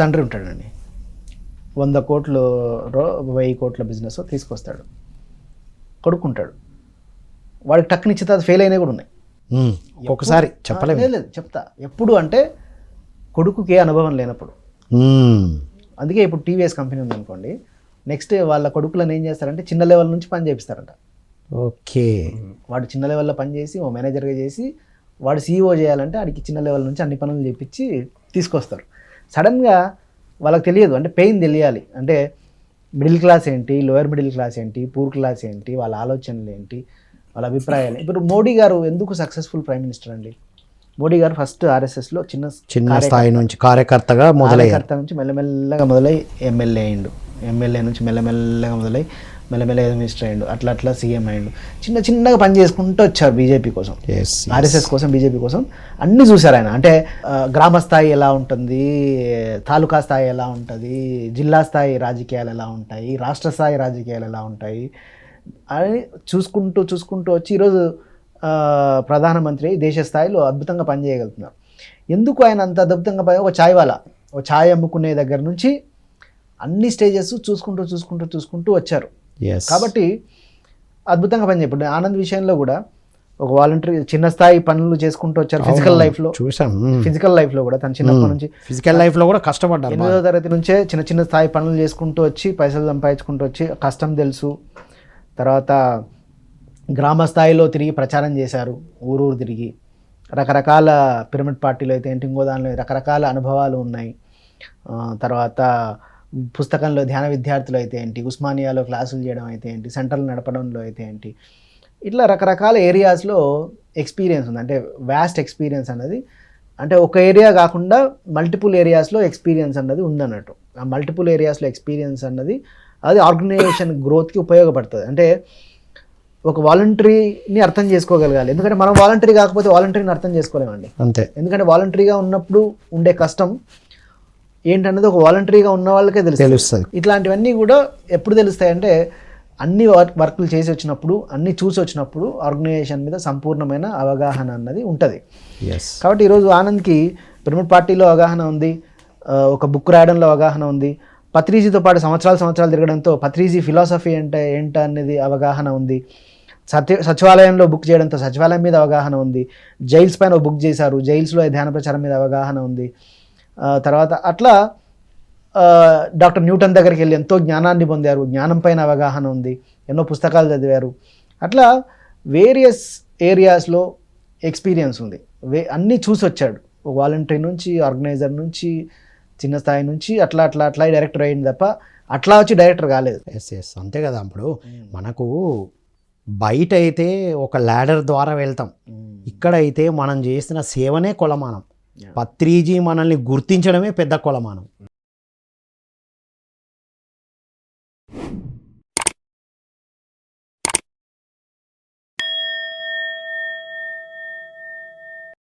తండ్రి ఉంటాడండి. వంద కోట్లు రో వెయ్యి కోట్ల బిజినెస్ తీసుకొస్తాడు. కొడుకుంటాడు వాడికి టక్ నిశ్చిత ఫెయిల్ అయినవి కూడా ఉన్నాయి. ఉమ్, ఒక్కొక్కసారి చెప్పలేము. లేదు, చెప్తా. ఎప్పుడు అంటే కొడుకుకి ఏ అనుభవం లేనప్పుడు. అందుకే ఇప్పుడు టీవీఎస్ కంపెనీ ఉందనుకోండి నెక్స్ట్ వాళ్ళ కొడుకులను ఏం చేస్తారంటే చిన్న లెవెల్ నుంచి పని చేపిస్తారంట. ఓకే. వాడు చిన్న లెవెల్లో పని చేసి ఓ మేనేజర్గా చేసి వాడు సీఈఓ చేయాలంటే వాడికి చిన్న లెవెల్ నుంచి అన్ని పనులు చేపించి తీసుకొస్తారు. సడన్గా వాళ్ళకి తెలియదు. అంటే పెయిన్ తెలియాలి. అంటే మిడిల్ క్లాస్ ఏంటి లోయర్ మిడిల్ క్లాస్ ఏంటి పూర్ క్లాస్ ఏంటి వాళ్ళ ఆలోచనలు ఏంటి వాళ్ళ అభిప్రాయాలు ఇప్పుడు మోడీ గారు ఎందుకు సక్సెస్ఫుల్ ప్రైమ్ మినిస్టర్ అండి? మోడీ గారు ఫస్ట్ ఆర్ఎస్ఎస్లో చిన్న చిన్న స్థాయి నుంచి కార్యకర్తగా మొదలయ్యారు. కార్యకర్త నుంచి మెల్లమెల్లగా మొదలై ఎమ్మెల్యే అయిండు ఎమ్మెల్యే నుంచి మెల్లమెల్లగా మొదలై మెల్లమెల్లగా మినిస్టర్ అయ్యిండు అట్లా అట్లా సీఎం అయ్యిండు. చిన్న చిన్నగా పని చేసుకుంటూ వచ్చారు బీజేపీ కోసం. ఎస్ ఆర్ఎస్ఎస్ కోసం బీజేపీ కోసం. అన్ని చూశారు ఆయన. అంటే గ్రామ స్థాయి ఎలా ఉంటుంది తాలూకా స్థాయి ఎలా ఉంటుంది జిల్లా స్థాయి రాజకీయాలు ఎలా ఉంటాయి రాష్ట్ర స్థాయి రాజకీయాలు ఎలా ఉంటాయి అని చూసుకుంటూ చూసుకుంటూ వచ్చి ఈరోజు ప్రధానమంత్రి దేశ స్థాయిలో అద్భుతంగా పనిచేయగలుగుతున్నారు ఎందుకు ఆయన అంత అద్భుతంగా పని ఒక ఛాయ్ వాళ్ళ ఒక ఛాయ్ అమ్ముకునే దగ్గర నుంచి అన్ని స్టేజెస్ చూసుకుంటూ చూసుకుంటూ చూసుకుంటూ వచ్చారు. కాబట్టి అద్భుతంగా పని ఇప్పుడు ఆనంద్ విషయంలో కూడా ఒక వాలంటరీ చిన్న స్థాయి పనులు చేసుకుంటూ వచ్చారు ఫిజికల్ లైఫ్లో చూసాం ఫిజికల్ లైఫ్లో కూడా తన చిన్నప్పటి నుంచి ఫిజికల్ లైఫ్లో కూడా కష్టపడ్డారు. ఎనిమిదో తరగతి నుంచే చిన్న చిన్న స్థాయి పనులు చేసుకుంటూ వచ్చి పైసలు సంపాదించుకుంటూ వచ్చి కష్టం తెలుసు. తర్వాత గ్రామ స్థాయిలో తిరిగి ప్రచారం చేశారు ఊరూరు తిరిగి. రకరకాల పిరమిడ్ పార్టీలు అయితే ఇంకో దానిలో రకరకాల అనుభవాలు ఉన్నాయి. తర్వాత పుస్తకంలో ధ్యాన విద్యార్థులు అయితే ఏంటి? ఉస్మానియాలో క్లాసులు చేయడం అయితే ఏంటి? సెంటర్లు నడపడంలో అయితే ఏంటి? ఇట్లా రకరకాల ఏరియాస్లో ఎక్స్పీరియన్స్ ఉంది. అంటే వ్యాస్ట్ ఎక్స్పీరియన్స్ అన్నది. అంటే ఒక ఏరియా కాకుండా మల్టిపుల్ ఏరియాస్లో ఎక్స్పీరియన్స్ అన్నది ఉందన్నట్టు. ఆ మల్టిపుల్ ఏరియాస్లో ఎక్స్పీరియన్స్ అన్నది అది ఆర్గనైజేషన్ గ్రోత్కి ఉపయోగపడుతుంది. అంటే ఒక వాలంటరీని అర్థం చేసుకోగలగాలి. ఎందుకంటే మనం వాలంటరీ కాకపోతే వాలంటరీని అర్థం చేసుకోలేమండి. అంతే. ఎందుకంటే వాలంటరీగా ఉన్నప్పుడు ఉండే కష్టం ఏంటన్నది ఒక వాలంటరీగా ఉన్న వాళ్ళకే తెలుస్తుంది. తెలుస్తుంది. ఇట్లాంటివన్నీ కూడా ఎప్పుడు తెలుస్తాయంటే అన్ని వర్క్ వర్క్లు చేసి వచ్చినప్పుడు అన్ని చూసి వచ్చినప్పుడు ఆర్గనైజేషన్ మీద సంపూర్ణమైన అవగాహన అన్నది ఉంటుంది. ఎస్ కాబట్టి ఈరోజు ఆనంద్కి పిరమిడ్ పార్టీలో అవగాహన ఉంది ఒక బుక్ రాయడంలో అవగాహన ఉంది పత్రిజీతో పాటు సంవత్సరాలు సంవత్సరాలు తిరగడంతో పత్రిజీ ఫిలాసఫీ అంటే ఏంట అనేది అవగాహన ఉంది. సత్య సచివాలయంలో బుక్ చేయడంతో సచివాలయం మీద అవగాహన ఉంది. జైల్స్ పైన ఒక బుక్ చేశారు జైల్స్లో ధ్యాన ప్రచారం మీద అవగాహన ఉంది. తర్వాత అట్లా డాక్టర్ న్యూటన్ దగ్గరికి వెళ్ళి ఎంతో జ్ఞానాన్ని పొందారు జ్ఞానం పైన అవగాహన ఉంది ఎన్నో పుస్తకాలు చదివారు. అట్లా వేరియస్ ఏరియాస్లో ఎక్స్పీరియన్స్ ఉంది. వే అన్నీ చూసి వచ్చాడు. వాలంటరీ నుంచి ఆర్గనైజర్ నుంచి చిన్న స్థాయి నుంచి అట్లా అట్లా అట్లా డైరెక్టర్ అయింది తప్ప అట్లా వచ్చి డైరెక్టర్ కాలేదు. ఎస్ ఎస్ అంతే కదా ఇప్పుడు మనకు బయట అయితే ఒక ల్యాడర్ ద్వారా వెళ్తాం. ఇక్కడ అయితే మనం చేసిన సేవనే కొలమానం. పత్రిజీ మనల్ని గుర్తించడమే పెద్ద కొలమానం.